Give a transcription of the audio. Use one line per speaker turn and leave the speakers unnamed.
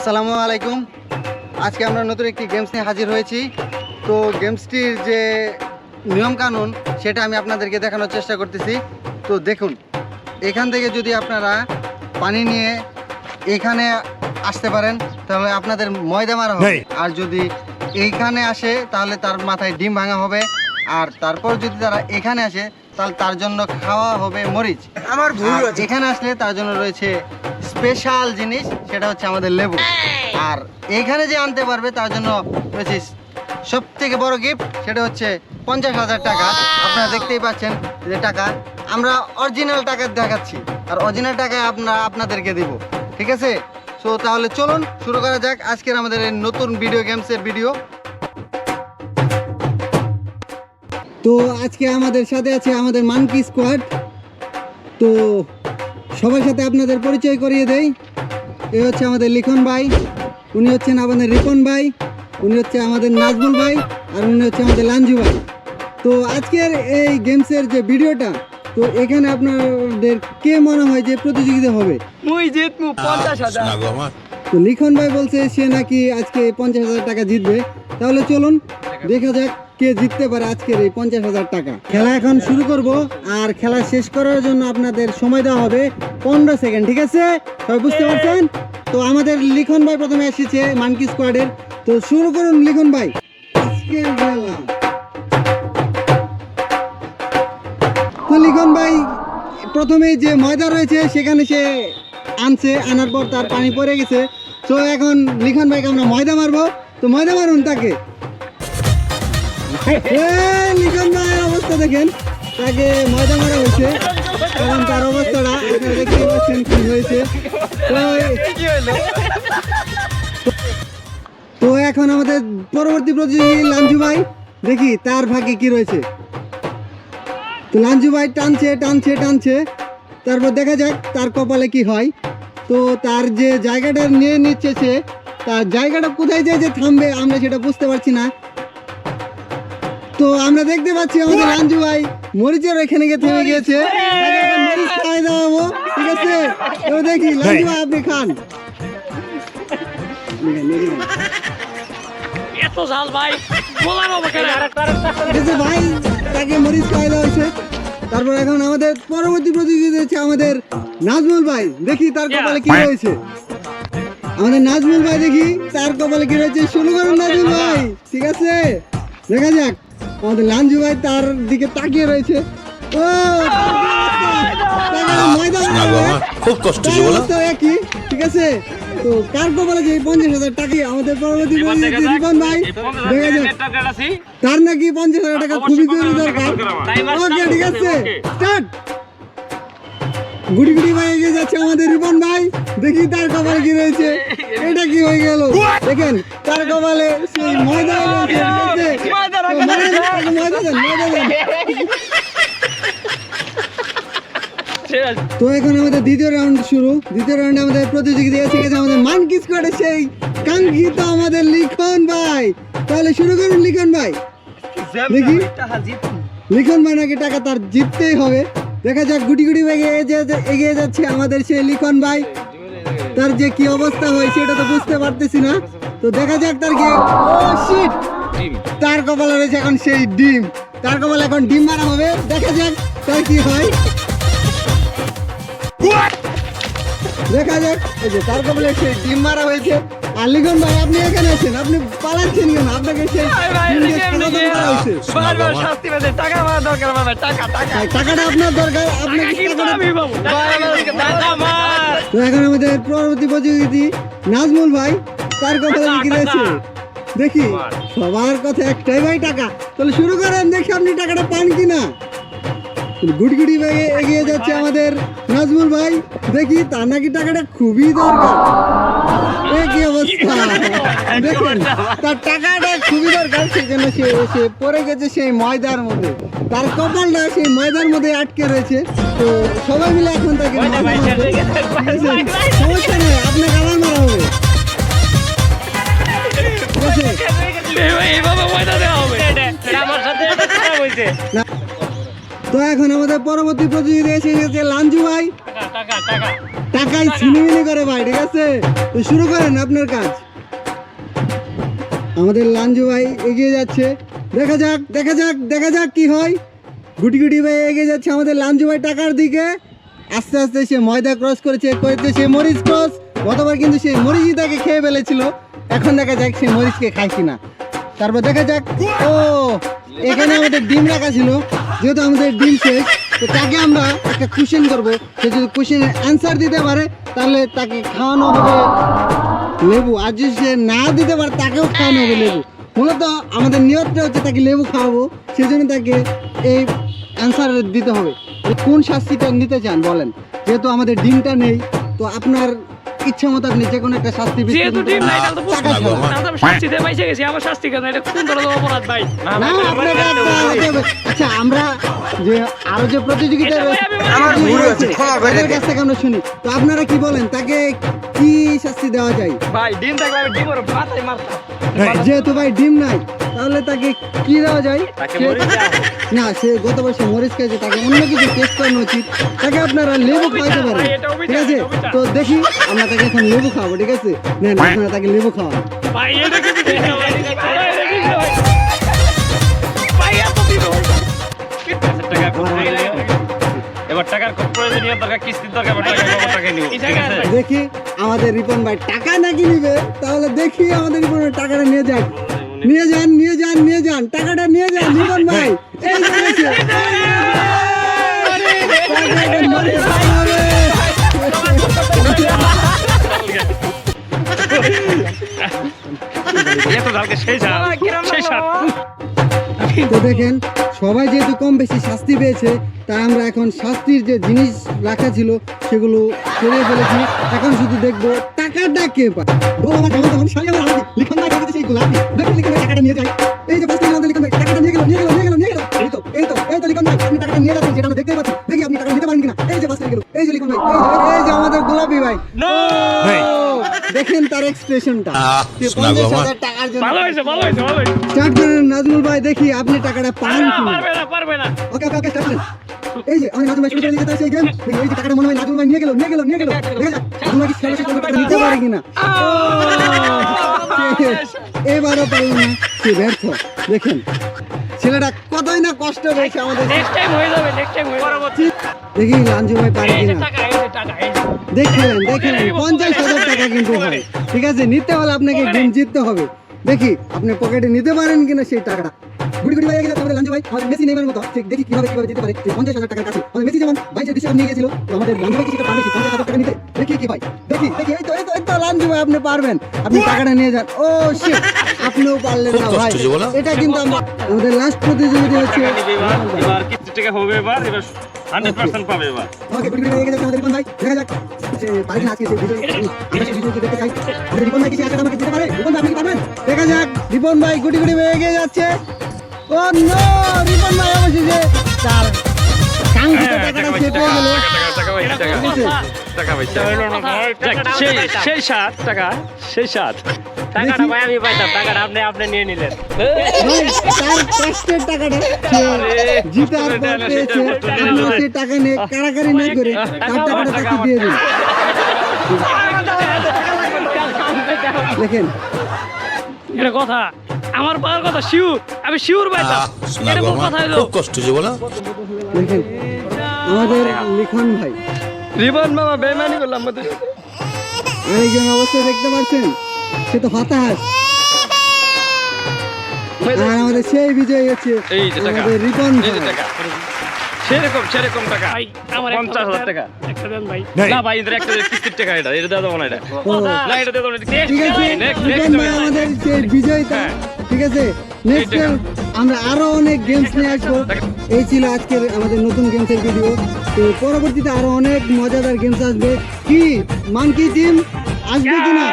আসসালামু আলাইকুম। আজকে আমরা নতুন একটি গেমস নিয়ে হাজির হয়েছি। তো গেমসটির যে নিয়মকানুন সেটা আমি আপনাদেরকে দেখানোর চেষ্টা করতেছি। তো দেখুন এখান থেকে যদি আপনারা পানি নিয়ে এখানে আসতে পারেন তাহলে আপনাদের ময়দা মারা হবে। আর যদি এইখানে আসে তাহলে তার মাথায় ডিম ভাঙা হবে। আর তারপর যদি তারা এখানে আসে তাহলে তার জন্য খাওয়া হবে মরিচ।
আমার ভুল
এখানে আসলে তার জন্য রয়েছে স্পেশাল জিনিস, সেটা হচ্ছে আমাদের লেবু। আর এইখানে যে আনতে পারবে, তার জন্য রয়েছে সব থেকে বড় গিফট সেটা হচ্ছে পঞ্চাশ হাজার টাকা। আপনারা দেখতেই পাচ্ছেন যে টাকা, আমরা অরিজিনাল টাকা দেখাচ্ছি। আর অরিজিনাল টাকা আমরা আপনাদেরকে দিব। ঠিক আছে? সো তাহলে চলুন, শুরু করা যাক আজকের আমাদের এই নতুন ভিডিও গেমসের ভিডিও তো আজকে আমাদের সাথে আছে আমাদের মানকি স্কোয়াড তো সবার সাথে আপনাদের পরিচয় করিয়ে দেই। এ হচ্ছে আমাদের লিখন ভাই উনি হচ্ছেন আমাদের রিপন ভাই উনি হচ্ছে আমাদের নাজমুল ভাই আর উনি হচ্ছে আমাদের লাঞ্জু ভাই। তো আজকের এই গেমসের যে ভিডিওটা তো এখানে আপনাদের কে মনে হয় যে প্রতিযোগিতা হবে?
মুই জিতমু পঞ্চাশ হাজার।
তো লিখন ভাই বলছে সে নাকি আজকে পঞ্চাশ হাজার টাকা জিতবে। তাহলে চলুন দেখা যাক কে জিততে পারে আজকের এই পঞ্চাশ হাজার টাকা। খেলা এখন শুরু করব আর খেলা শেষ করার জন্য আপনাদের সময় দেওয়া হবে পনেরো সেকেন্ড ঠিক আছে? সবাই বুঝতে পারছেন? তো আমাদের লিখন ভাই প্রথমে এসেছে মানকি স্কোয়াডের তো শুরু করুন লিখন ভাই। আজকের খেলা। তো লিখন ভাই প্রথমে যে ময়দা রয়েছে সেখানে সে আনছে আনার পর তার পানি পড়ে গেছে। তো এখন লিখন ভাইকে আমরা ময়দা মারবো। তো ময়দা মারুন তাকে। এ, ভাইয়ের অবস্থা দেখেন। তাকে ময়দা মারা হয়েছে। এখন তার অবস্থাটা আপনারা দেখতেই পাচ্ছেন কি হয়েছে। তো তো এখন আমাদের পরবর্তী প্রতিযোগী লাঞ্জু ভাই। দেখি তার ভাগ্যে কি রয়েছে। তো লাঞ্জু ভাই টানছে টানছে টানছে। তারপর দেখা যাক তার কপালে কি হয়। তো তার যে জায়গাটা নিয়ে নিচ্ছে সে তার জায়গাটা কোথায় যায় যে থামবে আমরা সেটা বুঝতে পারছি না। তো আমরা দেখতে পাচ্ছি আমাদের লাঞ্জু ভাই মরিচের এখানে গিয়ে থেমে গিয়েছে। মরিচ! খাই দেওয়াবো ঠিক আছে? তো দেখি লাঞ্জু ভাই আপনি খান।
এত ঝাল ভাই বলার
ভাই তাকে মরিচ দেওয়া হয়েছে। তারপর এখন আমাদের পরবর্তী প্রতিযোগিতা হচ্ছে আমাদের নাজমুল ভাই। দেখি তার কপালে কি রয়েছে। আমাদের নাজমুল ভাই দেখি তার কপালে কি রয়েছে? শুরু করুন নাজমুল ভাই। ঠিক আছে? দেখা যাক আমাদের লাঞ্জু ভাই তার দিকে তাকিয়ে রয়েছে। ও!
খুব কষ্ট
একই ঠিক আছে? তো কার কপালে যে পঞ্চাশ হাজার টাকা আমাদের পরবর্তী রিপন ভাই দেখা যাক। তার নাকি পঞ্চাশ হাজার টাকা খুবই জরুরি দরকার। ওকে ঠিক আছে স্টার্ট। গুড়ি গুড়ি ভাই এগিয়ে যাচ্ছে আমাদের রিপন ভাই। দেখি তার কপালে কি রয়েছে। এটা কি হয়ে গেল? দেখেন তার কপালে সেই ময়দা তো এখন আমাদের দ্বিতীয় রাউন্ড শুরু। দ্বিতীয় রাউন্ডে আমাদের প্রতিযোগিতা এসে গেছে আমাদের মানকি স্কোয়াডের সেই কাঙ্ক্ষিত আমাদের লিখন ভাই। তাহলে শুরু করুন লিখন ভাই। দেখি। লিখন ভাই নাকি টাকা তার জিততেই হবে। দেখা যাক গুটি গুটি ভাই এগিয়ে যাচ্ছে আমাদের সেই লিখন ভাই। তার যে কি অবস্থা হয়েছে এটা তো বুঝতে পারতেছি না। তো দেখা যাক তার কি ও শিট তার কপালে রয়েছে এখন সেই ডিম। তার কপালে এখন ডিম মারা হবে। দেখা যাক তার কি হয়। দেখা যাক এই যে তার কপালে সেই ডিম মারা হয়েছে। আর লিখন ভাই আপনি এখানে আছেন আপনি পালাচ্ছেন কেন? আপনাকে সেই
বারবার শাস্তি পেতে টাকা মারা দরকার আমার টাকা টাকা।
আর টাকাটা আপনার দরকার আপনাকে
পাবো। টাকা
তো এখন আমাদের পরবর্তী প্রতিযোগী নাজমুল ভাই তার কথা কি রয়েছে। দেখি সবার কথা একটাই ভাই টাকা। তাহলে শুরু করেন দেখি আপনি টাকাটা পান কিনা। গুটগুটি ব্যাগে এগিয়ে যাচ্ছে আমাদের নাজমুল ভাই। দেখি তার নাকি টাকাটা খুবই দরকার। কি অবস্থা? তার টাকাটা খুবই দরকার সেই জন্য সে সে পড়ে গেছে সেই ময়দার মধ্যে। তার কপালটা সেই ময়দার মধ্যে আটকে রয়েছে। তো সবাই মিলে এখন তাকে? সমস্যা নেই আপনাকে এখন আমাদের পরবর্তী প্রতিযোগিতা এসে গেছে লাঞ্জু ভাই।
টাকা টাকা
টাকাই ছিনিমিনি করে ভাই, ঠিক আছে? তো শুরু করেন আপনার কাজ। আমাদের লাঞ্জু ভাই এগিয়ে যাচ্ছে। দেখা যাক দেখা যাক দেখা যাক কি হয়। গুটি গুটি ভাই এগিয়ে যাচ্ছে আমাদের লাঞ্জু ভাই টাকার দিকে। আস্তে আস্তে সে ময়দা ক্রস করেছে করেছে সে মরিচ ক্রস। গতবার কিন্তু সে মরিচই তাকে খেয়ে ফেলেছিল। এখন দেখা যাক সে মরিচকে খায় কিনা। তারপর দেখা যাক। ও, এখানে আমাদের ডিম রাখা ছিল, যেহেতু আমাদের ডিম শেষ, তো তাকে আমরা একটা কোশ্চেন করব। সে যদি কোশ্চেনের অ্যান্সার দিতে পারে, তাহলে তাকে খাওয়ানো হবে লেবু। আর যদি সে না দিতে পারে, তাকেও খাওয়ানো হবে লেবু। মূলত আমাদের নিয়তটা হচ্ছে তাকে লেবু খাওয়াবো, সেজন্য তাকে এই অ্যান্সার দিতে হবে। কোন শাস্তিটা নিতে চান, বলেন। যেহেতু আমাদের ডিমটা নেই, তো আপনার ইচ্ছা মতো আপনি যে কোনো একটা শাস্তি
যেহেতু ডিম নাই তাহলে তো। আমি পাইছে গেছি। আমার শাস্তি কেন? এটা কোন ধরনের অপরাধ ভাই।
আচ্ছা আমরা যে আরও যে প্রতিযোগিতা কাছ থেকে আমরা শুনি। তো আপনারা কি বলেন তাকে কি শাস্তি দেওয়া যায়?
ভাই ডিম থাকলে আমি ডিমের মাথায় মারতাম
যেহেতু ভাই ডিম নাই তাহলে তাকে কি দেওয়া যায়। না সে গতবার সে মরিচ খেয়েছে তাকে অন্য কিছু টেস্ট করানো উচিত। তাকে আপনারা লেবু খাওয়াতে পারেন। ঠিক আছে? তো দেখি আমরা তাকে এখন লেবু খাওয়াবো ঠিক আছে নেন আপনারা তাকে লেবু
ভাই এটা
এবার টাকার খুব প্রয়োজনীয় দরকার কিস্তির দরকার টাকা নিব
দেখি আমাদের রিপন ভাই টাকা নাকি নিবে তাহলে দেখি আমাদের রিপন ভাই টাকাটা নিয়ে যান নিয়ে যান নিয়ে যান নিয়ে যান টাকাটা নিয়ে যান রিপন ভাই তো দেখেন সবাই যেহেতু কম বেশি শাস্তি পেয়েছে তাই আমরা এখন শাস্তির যে জিনিস রাখা ছিল সেগুলো সরিয়ে ফেলেছি। এখন শুধু দেখব টাকাটা কে পায়। এই যে আমাদের টাকাটা নিয়ে গেল নিয়ে গেল নিয়ে গেল নিয়ে গেল। এই তো এই তো এই তো লিখন ভাই আপনি টাকাটা নিয়ে যাচ্ছেন যেটা আমরা পাচ্ছি। দেখি আপনি টাকা নিতে পারেন কিনা। এই যে পাঁচটা গেল। এই যে লিখন ভাই এই যে- আমাদের গোলাপি ভাই।
নো
দেখেন তার এক্সপ্রেশনটা
গো আমার।
টাকার জন্য
ভালো হয়েছে ভালো হয়েছে ভালো হয়েছে।
স্টার্ট করেন নাজমুল ভাই দেখি আপনি টাকাটা পান
পারবে না পারবে না।
ওকে ওকে ওকে স্টার্ট করেন। এই যে আমি নাজুম ভাই শুরু করে দিতে চাই গেম এই যে টাকাটা মনে হয় নাজুম ভাই নিয়ে গেল নিয়ে গেল নিয়ে গেল। দেখে যাক নাজুম ভাই কি শেষ শেষ নিতে পারে কিনা? এবারও পারল না সে ব্যর্থ। দেখেন ছেলেটা কতই না কষ্ট পেয়েছে আমাদের
নেক্সট টাইম হয়ে যাবে নেক্সট টাইম হয়ে যাবে।
দেখি লাঞ্জু ভাই পারে কিনা দেখলেন দেখলেন পঞ্চাশ হাজার টাকা কিন্তু হয় ঠিক আছে নিতে হলে আপনাকে গেম জিততে হবে। দেখি আপনি পকেটে নিতে পারেন কিনা সেই টাকাটা। গুড়ি গুড়ি হয়ে গেছে আমাদের লাঞ্জু ভাই আমাদের মেসি নেইমার মতো। ঠিক দেখি কীভাবে কীভাবে দিতে পারে। পঞ্চাশ হাজার টাকার কাছে। আমাদের মেসি যেমন বাইশের ডিসেম্বর নিয়ে গেছিল তো আমাদের লাঞ্জু ভাই কি সেটা পারবে পঞ্চাশ হাজার টাকা নিতে। দেখি কি ভাই? দেখি দেখি এই তো এই তো এই তো লাঞ্জু ভাই আপনি পারবেন। আপনি টাকাটা নিয়ে যান। ও শিট আপনিও পারলেন না ভাই। এটা কিন্তু আমাদের লাস্ট প্রতিযোগিতা হচ্ছে
এবার কিস্তির টাকা হবে এবার এবার হান্ড্রেড পার্সেন্ট পাবে এবার।
ওকে গুড গুড হয়ে গেছে আমাদের রিপন ভাই। দেখা যাক যে পারে আজকে সেই ভিডিও ভিডিও দেখতে চাই? আমাদের রিপন ভাই কিছু আছে আমাকে দিতে পারে? রিপন ভাই আপনি পারবেন? দেখা যাক রিপন ভাই গুটি গুটি হয়ে এগিয়ে যাচ্ছে। ও নো রিপন ভাই অবশেষে তার কাঙ্ক্ষিত
হ্যাঁ,
টাকাটা সে পেয়ে গেল।
সেই সেই টাকা সেই স্বাদ
টাকাটা ভাই আমি পাইতাম টাকাটা আপনি আপনি নিয়ে নিলেন।
তার কষ্টের টাকাটা জিতার পর পেয়েছে। আপনারা সেই টাকা নিয়ে কারাকারি না করে তার টাকাটা তাকে দিয়ে দিন দেখেন।
এটা কথা। আমার পাওয়ার কথা শিওর আমি শিওর পাইতাম এটা কথা হলো।
খুব কষ্ট যে বলো।
দেখেন আমাদের লিখন ভাই।
রিবন মামা বেমানি করলাম আমাদের
আরেকজন অবস্থা দেখতে পাচ্ছেন সে তো হতাশ। আর আমাদের সেই বিজয় হচ্ছে
এই যে টাকা যে
ভাই।
টাকা। সেরকম সেরকম টাকা।
ভাই আমার
টাকা।
একটা দেন ভাই।
না ভাই এদের একটা কিস্তির টাকা এটা এটা না এটা। না এটা না
ভাই। আমাদের বিজয়টা। ঠিক আছে? নেক্সট টাইম আমরা আরও অনেক গেমস নিয়ে আসব। এই ছিল আজকের আমাদের নতুন গেমসের ভিডিও তো পরবর্তীতে আরও অনেক মজাদার গেমস আসবে। কি? মানকি টিম আসবে কিনা?